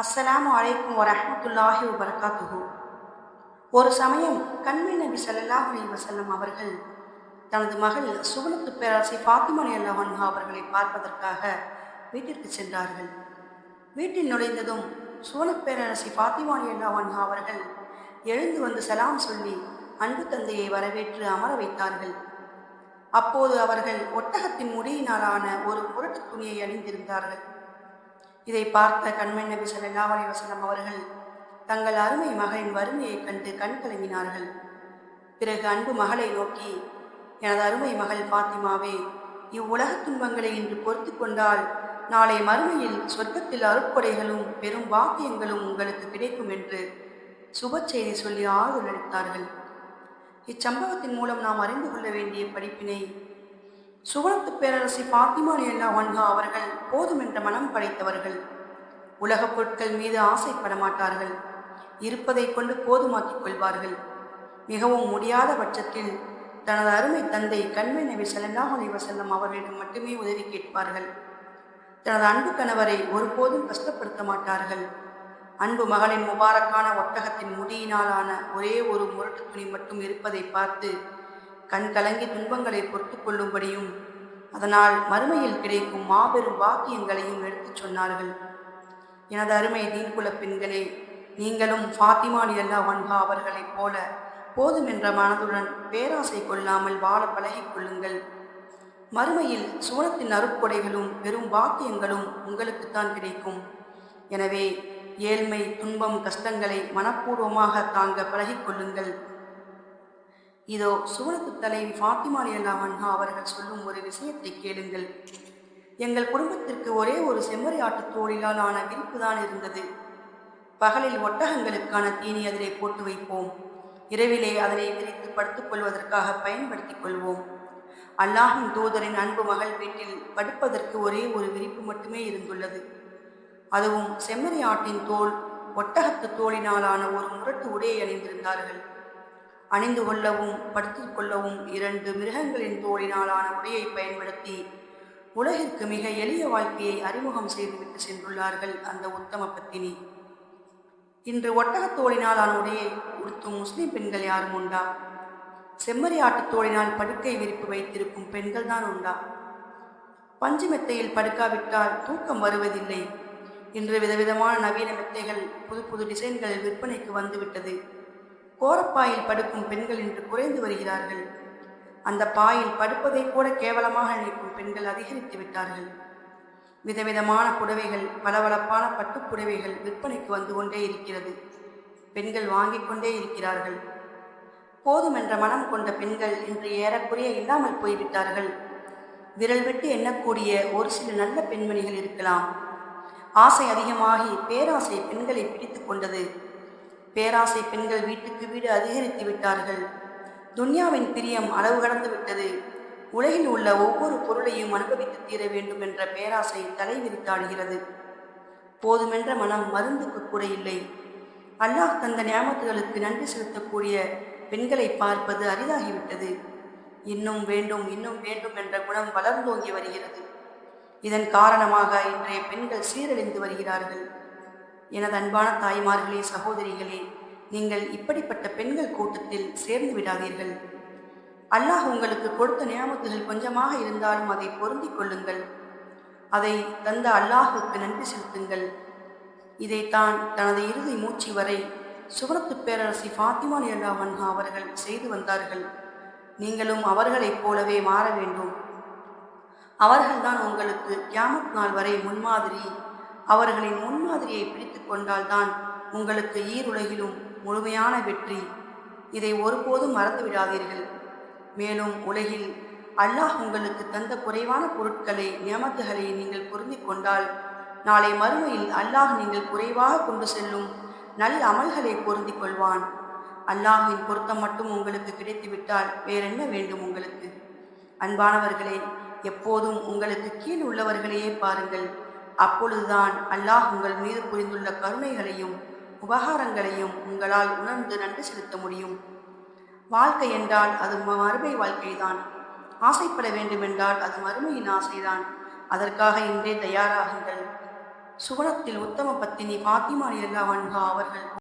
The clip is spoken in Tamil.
அஸ்ஸலாமு அலைக்கும் வரமத்துல்லாஹி வபரகாத்துஹு. ஒரு சமயம் கண்மை நபி சல்லாஹ் அலி வசல்லம் அவர்கள் தனது மகள் சுவனத்து பேரரசி ஃபாத்திமா அல்லாஹ் அவர்களை பார்ப்பதற்காக வீட்டிற்கு சென்றார்கள். வீட்டில் நுழைந்ததும் சுவனத் பேரரசி ஃபாத்திமா அல்லாஹ் அன்ஹா அவர்கள் எழுந்து வந்து சலாம் சொல்லி அன்பு தந்தையை வரவேற்று அமர வைத்தார்கள். அப்போது அவர்கள் ஒட்டகத்தின் முடியினாலான ஒரு புரட்டு துணியை அணிந்திருந்தார்கள். இதை பார்த்த கண்மண் நபி ஸல்லல்லாஹு அலைஹி அவர்கள் தங்கள் அருமை மகளின் வறுமையைக் கண்டு கண் கலங்கினார்கள். பிறகு அன்பு மகளை நோக்கி எனது அருமை மகள் பாத்திமாவே இவ்வுலக துன்பங்களை இன்று பொறுத்து கொண்டால் நாளை மறுமையில் சொர்க்கத்தில் அருட்கொடைகளும் பெரும் பாக்கியங்களும் உங்களுக்கு கிடைக்கும் என்று சுப செய்தி சொல்லி ஆறுதல் அளித்தார்கள். இச்சம்பவத்தின் மூலம் நாம் அறிந்து கொள்ள வேண்டிய படிப்பினை சுவனத்து பேரரசி பாத்திமா எல்லா வன்ஹா அவர்கள் போதும் என்ற மனம் படைத்தவர்கள். உலகப் பொருட்கள் மீது ஆசைப்பட மாட்டார்கள் இருப்பதை கொண்டு போதுமாக்கிக் கொள்வார்கள். மிகவும் முடியாத பட்சத்தில் தனது அருமை தந்தை கண்மை நபி ஸல்லல்லாஹு அலிவசல்லம் அவர்களிடம் மட்டுமே உதவி கேட்பார்கள். தனது அன்பு கணவரை ஒருபோதும் கஷ்டப்படுத்த மாட்டார்கள். அன்பு மகளின் முபாரக்கான ஒட்டகத்தின் முடியினாலான ஒரே ஒரு முரட்டு துணி மட்டும் இருப்பதை பார்த்து கண் கலங்கி துன்பங்களை பொறுத்து கொள்ளும்படியும் அதனால் மறுமையில் கிடைக்கும் மாபெரும் வாக்கியங்களையும் எடுத்துச் சொன்னார்கள். எனது அருமை தீன்குல பெண்களே நீங்களும் ஃபாத்திமா அல்லா வன்ஹா அவர்களைப் போல போதும் என்ற மனதுடன் பேராசை கொள்ளாமல் வாழ பழகிக் கொள்ளுங்கள். மறுமையில் சூரத்தின் அருட்கொடைகளும் பெரும் பாக்கியங்களும் உங்களுக்குத்தான் கிடைக்கும். எனவே ஏழ்மை துன்பம் கஷ்டங்களை மனப்பூர்வமாக தாங்க பழகிக் கொள்ளுங்கள். இதோ சூழத்து தலைவி ஃபாத்திமாலி அல்லாமன்ஹா அவர்கள் சொல்லும் ஒரு விஷயத்தை கேளுங்கள். எங்கள் குடும்பத்திற்கு ஒரே ஒரு செம்மறி ஆட்டுத் தோளிலால் ஆன விரிப்பு தான் இருந்தது. பகலில் ஒட்டகங்களுக்கான தீனி அதிலே போட்டு வைப்போம். இரவிலே அதனை விரித்து படுத்துக் கொள்வதற்காக பயன்படுத்திக் கொள்வோம். அல்லாஹின் தூதரின் அன்பு மகள் வீட்டில் படுப்பதற்கு ஒரே ஒரு விரிப்பு மட்டுமே இருந்துள்ளது. அதுவும் செம்மறி ஆட்டின் தோல் ஒட்டகத்து தோளினாலான ஒரு முரட்டு உடையை அணிந்திருந்தார்கள். அணிந்து கொள்ளவும் படுத்துக் கொள்ளவும் இரண்டு மிருகங்களின் தோளினாலான உடையை பயன்படுத்தி உலகிற்கு மிக எளிய வாழ்க்கையை அறிமுகம் செய்துவிட்டு சென்றுள்ளார்கள் அந்த உத்தம பத்தினி. இன்று ஒட்டகத் தோளினாலான உடையை உடுத்தும் முஸ்லிம் பெண்கள் யாரும் உண்டா? செம்மறி ஆட்டுத்தோளினால் படுக்கை விரிப்பு வைத்திருக்கும் பெண்கள் தான் உண்டா? பஞ்சு மெத்தையில் படுக்காவிட்டால் தூக்கம் வருவதில்லை. இன்று விதவிதமான நவீன மெத்தைகள் புது புது டிசைன்களில் விற்பனைக்கு வந்துவிட்டது. கோரப்பாயில் படுக்கும் பெண்கள் இன்று குறைந்து வருகிறார்கள். அந்த பாயில் படுப்பதை கூட கேவலமாக நினைக்கும் பெண்கள் அதிகரித்து விட்டார்கள். விதவிதமான புடவைகள் பளபளப்பான பட்டுப்புடவைகள் விற்பனைக்கு வந்து கொண்டே இருக்கிறது. பெண்கள் வாங்கிக் கொண்டே இருக்கிறார்கள். போதும் என்ற மனம் கொண்ட பெண்கள் இன்று ஏறக்குறைய இல்லாமல் போய்விட்டார்கள். விரல் விட்டு எண்ணக்கூடிய ஒரு சில நல்ல பெண்மணிகள் இருக்கலாம். ஆசை அதிகமாகி பேராசை பெண்களை பிடித்து கொண்டது பேராசை பெண்கள் வீட்டுக்கு வீடு அதிகரித்து விட்டார்கள். துன்யாவின் பிரியம் அளவு கடந்து விட்டது. உலகில் உள்ள ஒவ்வொரு பொருளையும் அனுபவித்து தீர வேண்டும் என்ற பேராசை தலை விரித்தாடுகிறது போதுமென்ற மனம் மருந்துக்கு கூட இல்லை. அல்லாஹ் தந்த ஞாபகங்களுக்கு நன்றி செலுத்தக்கூடிய பெண்களை பார்ப்பது அரிதாகிவிட்டது. இன்னும் வேண்டும் இன்னும் வேண்டும் என்ற குணம் வளர்ந்தோங்கி வருகிறது. இதன் காரணமாக இன்றைய பெண்கள் சீரழிந்து வருகிறார்கள். எனது அன்பான தாய்மார்களே சகோதரிகளே நீங்கள் இப்படிப்பட்ட பெண்கள் கூட்டத்தில் சேர்ந்து விடாதீர்கள். அல்லாஹ் உங்களுக்கு கொடுத்த நியமத்துகள் கொஞ்சமாக இருந்தாலும் அதை பொருந்திக் கொள்ளுங்கள். அதை தந்த அல்லாஹுக்கு நன்றி செலுத்துங்கள். இதைத்தான் தனது இறுதி மூச்சு வரை சுவரத்து பேரரசி ஃபாத்திமா அல்லா வன்ஹா அவர்கள் செய்து வந்தார்கள். நீங்களும் அவர்களைப் போலவே மாற வேண்டும். அவர்கள்தான் உங்களுக்கு கியாமத் நாள் வரை முன்மாதிரி அவர்களின் முன்மாதிரியை பிடித்து கொண்டால்தான் உங்களுக்கு ஈருலகிலும் முழுமையான வெற்றி. இதை ஒருபோதும் மறந்து விடாதீர்கள் மேலும் உலகில் அல்லாஹ் உங்களுக்கு தந்த குறைவான பொருட்களை நியமத்துகளை நீங்கள் பொருந்தி கொண்டால் நாளை மறுமையில் அல்லாஹ் நீங்கள் குறைவாக கொண்டு செல்லும் நல் அமல்களை பொருந்தி கொள்வான். அல்லாஹின் பொருத்தம் மட்டும் உங்களுக்கு கிடைத்துவிட்டால் வேறென்ன வேண்டும் உங்களுக்கு? அன்பானவர்களே எப்போதும் உங்களுக்கு கீழ் உள்ளவர்களையே பாருங்கள். அப்பொழுதுதான் அல்லாஹ் உங்கள் மீது புரிந்துள்ள கருணைகளையும் உபகாரங்களையும் உங்களால் உணர்ந்து நன்றி செலுத்த முடியும். வாழ்க்கை என்றால் அது மறுமை வாழ்க்கைதான். ஆசைப்பட வேண்டுமென்றால் அது மறுமையின் ஆசைதான். அதற்காக இன்றே தயாராகுங்கள். சுவனத்தில் உத்தம பத்தினி பாத்திமா அலி அவர்கள்